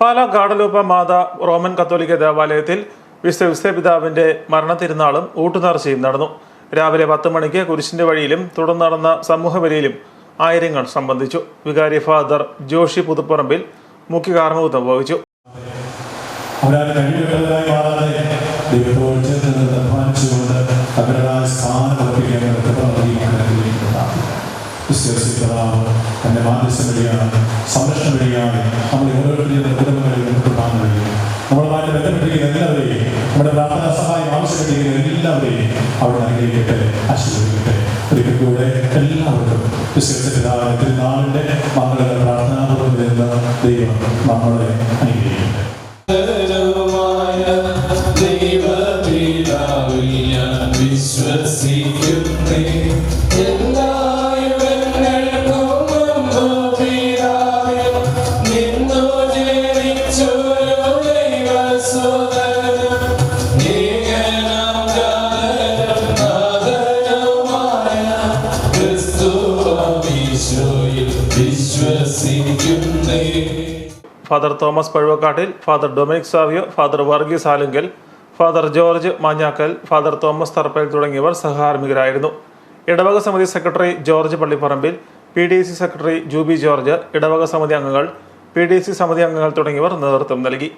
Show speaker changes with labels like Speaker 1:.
Speaker 1: പാലാ ഗാഡലൂപ്പ മാത Roman കത്തോലിക്ക ദേവാലയത്തിൽ വിശുദ്ധ മരണ മരണത്തിരുന്നാളും ഊട്ടുനേർച്ചയും നടന്നു. രാവിലെ പത്ത് മണിക്ക് കുരിശിന്റെ വഴിയിലും തുടർന്ന് നടന്ന സമൂഹബലിയിലും ആയിരങ്ങൾ സംബന്ധിച്ചു. വികാരി ഫാദർ ജോഷി പുതുപ്പറമ്പിൽ മുഖ്യ കാർമ്മികത്വം വഹിച്ചു.
Speaker 2: സംരക്ഷണ ബന്ധപ്പെട്ടിരിക്കുന്ന എല്ലാവരെയും നമ്മുടെ പ്രാർത്ഥനാ സഹായം ആവശ്യപ്പെട്ടിരിക്കുന്ന എല്ലാവരെയും അവിടെ അനുഗ്രഹിക്കട്ടെ ആശീർവദിക്കട്ടെ. ഒരിക്കൽ കൂടെ എല്ലാവർക്കും വിശ്വസിക്കുന്ന തിരുനാളിന്റെ മംഗള പ്രാർത്ഥനാപൂർവം ദൈവം നമ്മളെ അനുഗ്രഹിക്കട്ടെ.
Speaker 3: മായ
Speaker 1: father Thomas Pazhuvakkattil father Dominic Savio father Varghese Alunkal father George Manjakkal father Thomas Tharappel തുടങ്ങിയവർ സഹകാർമ്മികരായിരുന്നു. ഇടവക സമിതി secretary George Pallipparambil P D C secretary Juby George ഇടവക സമിതി അംഗങ്ങൾ പി ഡി സി സമിതി അംഗങ്ങൾ തുടങ്ങിയവർ നേതൃത്വം നൽകി.